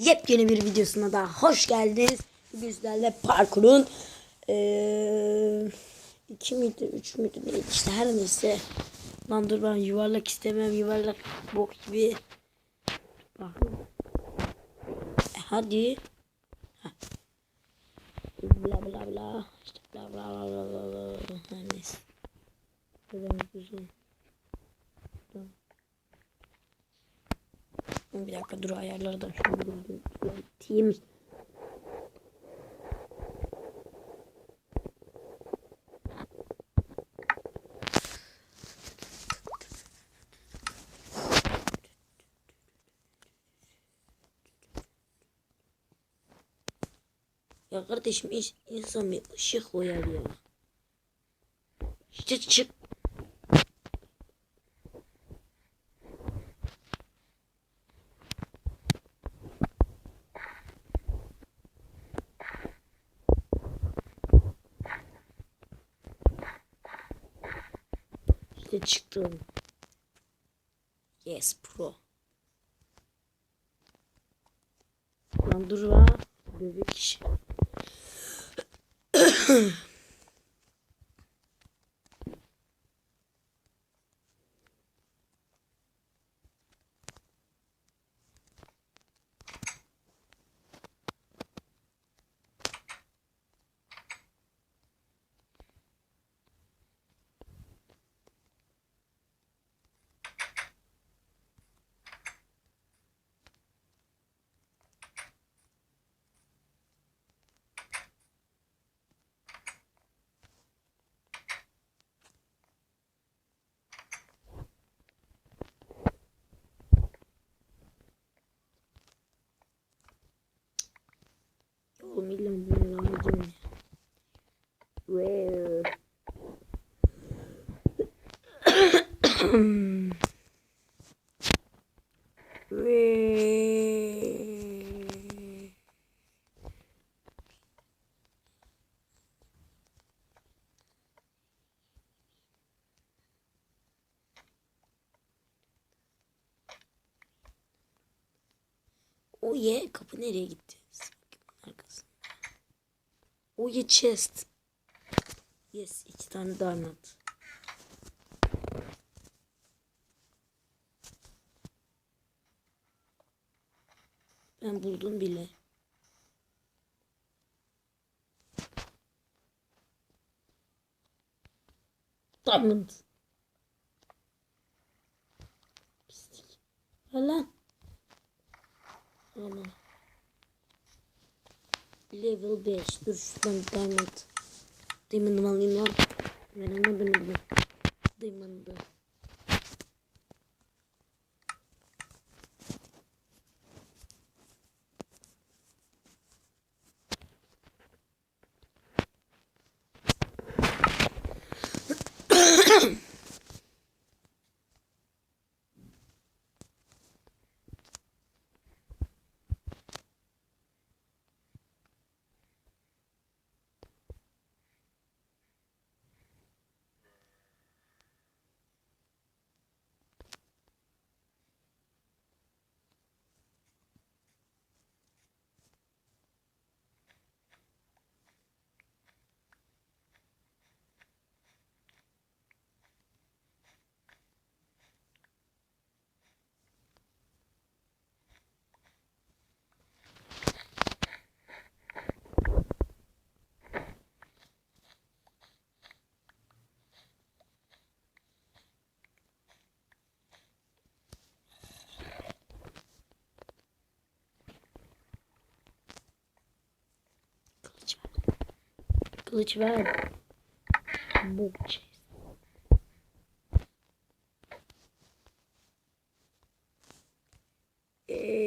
Yepyeni bir videosuna da hoş geldiniz. Bugün parkurun eee iki miydi, üç müydü neydi işte her neyse. Lan dur ben yuvarlak istemem yuvarlak bok gibi. Bakın. E, hadi. Bla bla bla. İşte bla bla bla bla bla. Her neyse. Buradan uzun. Bir dakika dur ayarları da şunu düzelteyim. Ya kardeşim insan bir ışık koyar ya. İşte çık. Çıktım. Yes pro. Lan dur. Bebek işi. Oğlum illa bunu devam edeceğim. Ve Ve O ye kapı nereye gitti? O ye chest. Yes iki tane diamond. Ben buldum bile. Diamond. Pislik. Lan. Aman. Level 5. Dur şuradan bir diamond. Diamond'ımı alayım lan. Veremedim mi? Diamond'ı. Kılıç ver. Kılıç ver. Bok. Eee, eee.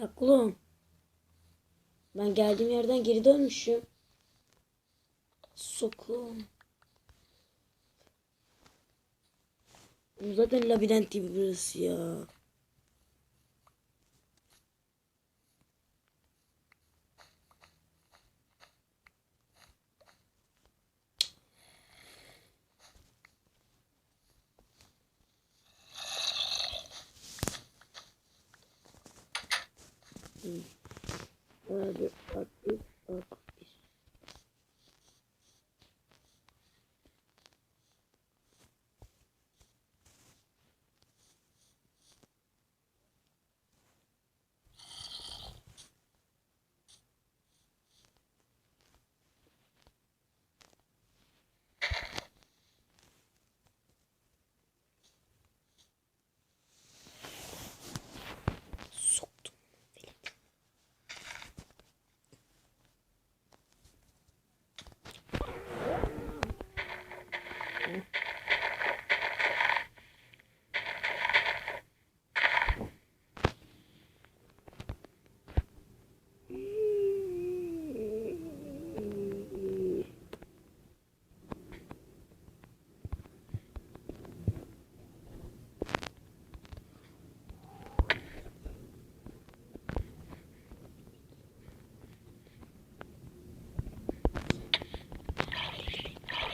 Ya kulum. Ben geldiğim yerden geri dönmüşüm. Sokum. Zaten labirent gibi burası ya. Abi bak bir bak bir. Soktum.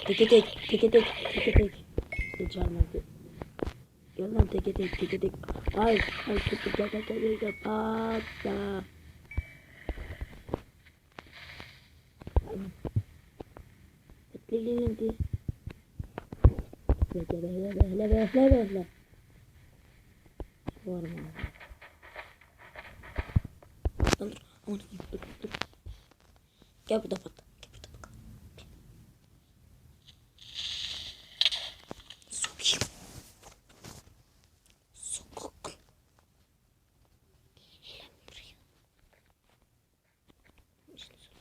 Teke tek, teke tek, teke tek. Geçermedi. Gel lan teke tek, teke tek. Ay, ay teke tek, teke tek, teke patla. Bekle gelin di. Bekle, bekle, bekle, bekle, bekle. Var mı dur, dur, dur. Gel burada patla. Gel burada bak. Sokayım. Sokak. Gel buraya. İşte sok.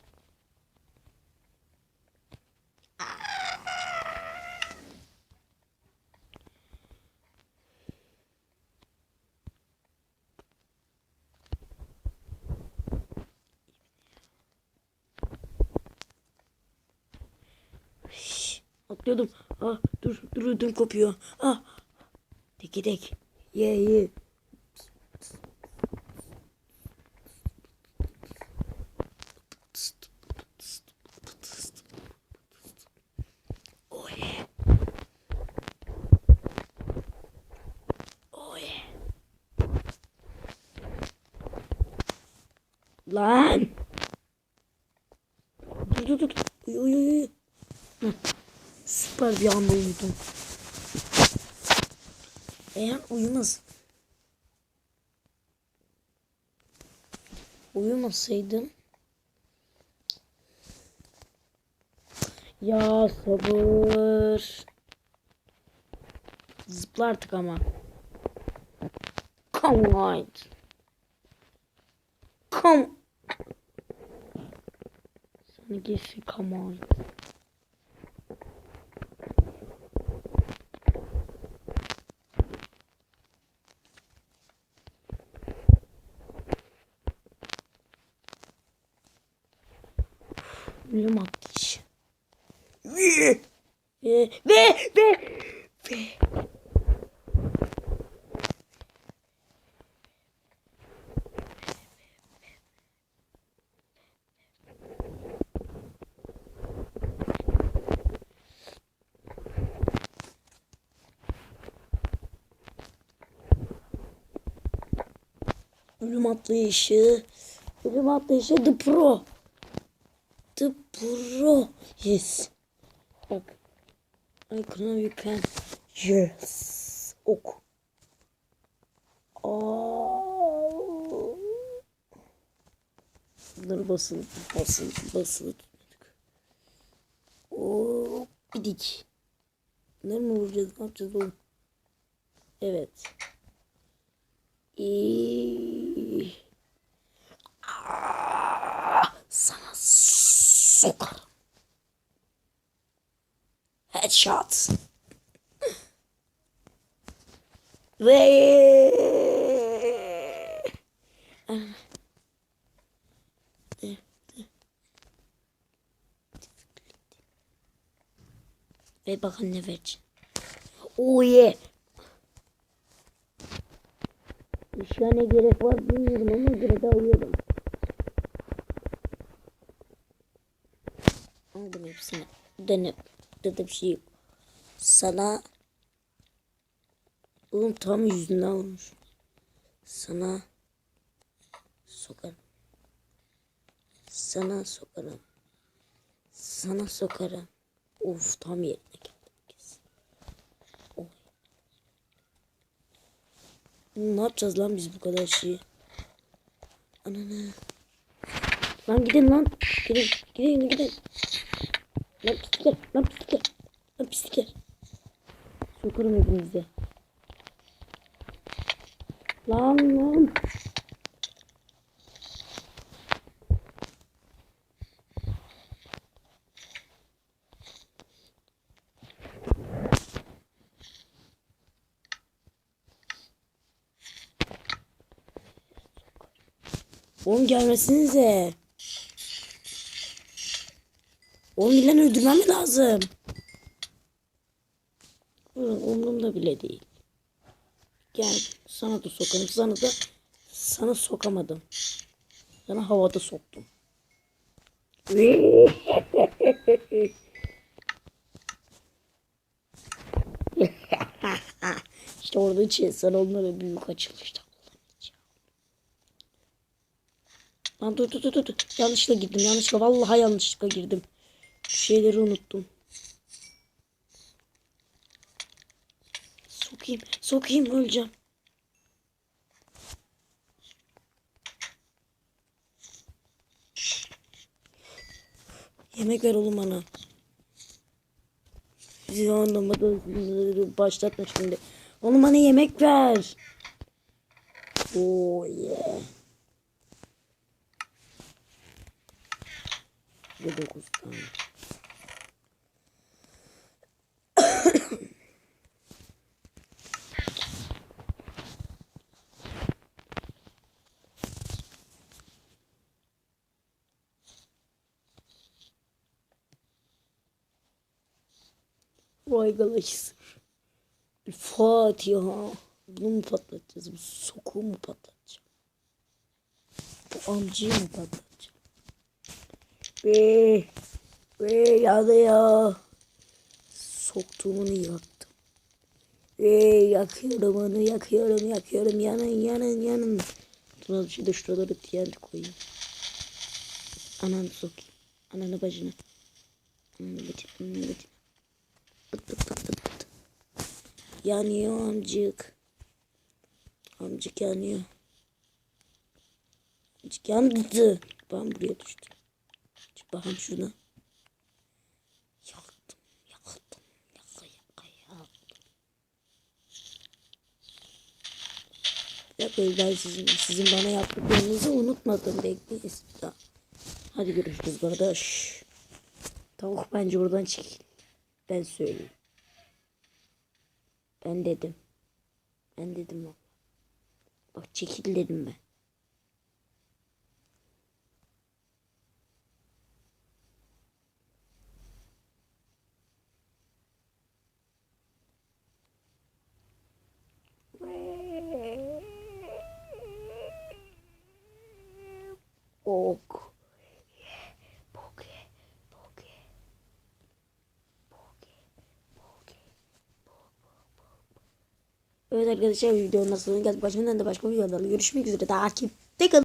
Şşş, Atlıyordum. Ah dur dur ödüm kopuyor. Ah. Teki tek. Ye ye. Oy. Oy. Lan. Dur dur dur. Uyu uyu uyu. Hı. Süper bir anda uyudum. Eğer uyumaz. Uyumasaydım. Ya sabır. Zıpla artık ama. Come on. Come. Sana girsin come on. Ölüm atlayış. Ve ve ve ve ve Ölüm atlayışı. Ölüm atlayışı The Pro. Pro. Yes. Bak. I can you can. Yes. Ok. Aa. Bunları basılı, basılı, basılı tutmadık. Oo, bidik. Bunları mı vuracağız? Ne yapacağız oğlum? Evet. İyi. Sana sokarım. Headshot. Ve. Ve bakın ne verecek. Oh yeah. İşe ne gerek var bilmiyorum ama de Denip. Dedi bir şey yok. Sana Oğlum tam yüzünden olmuş. Sana sokarım. Sana sokarım. Sana sokarım. Of tam yerine geldim. kesin. Oy. Ne yapacağız lan biz bu kadar şeyi? Ananı. Lan gidin lan. Gidin gidin gidin. Lan pislikler. Lan pislikler. Lan pislikler. Sokarım hepinize. Lan lan. Oğlum gelmesinize. Oğlum Milan öldürmem lazım? Umurumda bile değil. Gel sana da sokarım. Sana da sana sokamadım. Sana havada soktum. işte orada için sana onlara büyük kullanacağım. Lan dur dur dur dur. Yanlışlıkla girdim. Yanlışlıkla vallahi yanlışlıkla girdim. Şeyleri unuttum. Sokayım. Sokayım öleceğim. Yemek ver oğlum bana. Bizi anlamadı. Başlatma şimdi. Oğlum bana yemek ver. Oh yeah. Ve dokuz tane. Vay galayız. Bir Fatiha. Bunu mu patlatacağız? Bu sokuğu mu patlatacağım? Bu amcayı mı patlatacağım? Ve ve ya da ya. Soktuğumu yaktım. Ve yakıyorum onu yakıyorum yakıyorum yanın yanın yanın. Dur de şuraları diğer koyayım. Ananı sokayım. Ananı bacını. Ananı bacını. Ananı bacını. Pıt pıt pıt pıt pıt. Yanıyor amcık. Amcık yanıyor. Amcık yandı. Ben buraya düştüm. Çık bakalım şuna. Yaktım. Yaktım. Yaka yaka yaktım. Dakika ben sizin, sizin bana yaptıklarınızı unutmadım. Bekleyin. Hadi görüşürüz kardeş. Tavuk bence buradan çekil. Ben söyleyeyim. Ben dedim. Ben dedim bak. Bak çekil dedim ben. Ok. Evet arkadaşlar videonun nasıl geldi başından da başka videolarla görüşmek üzere takipte kalın.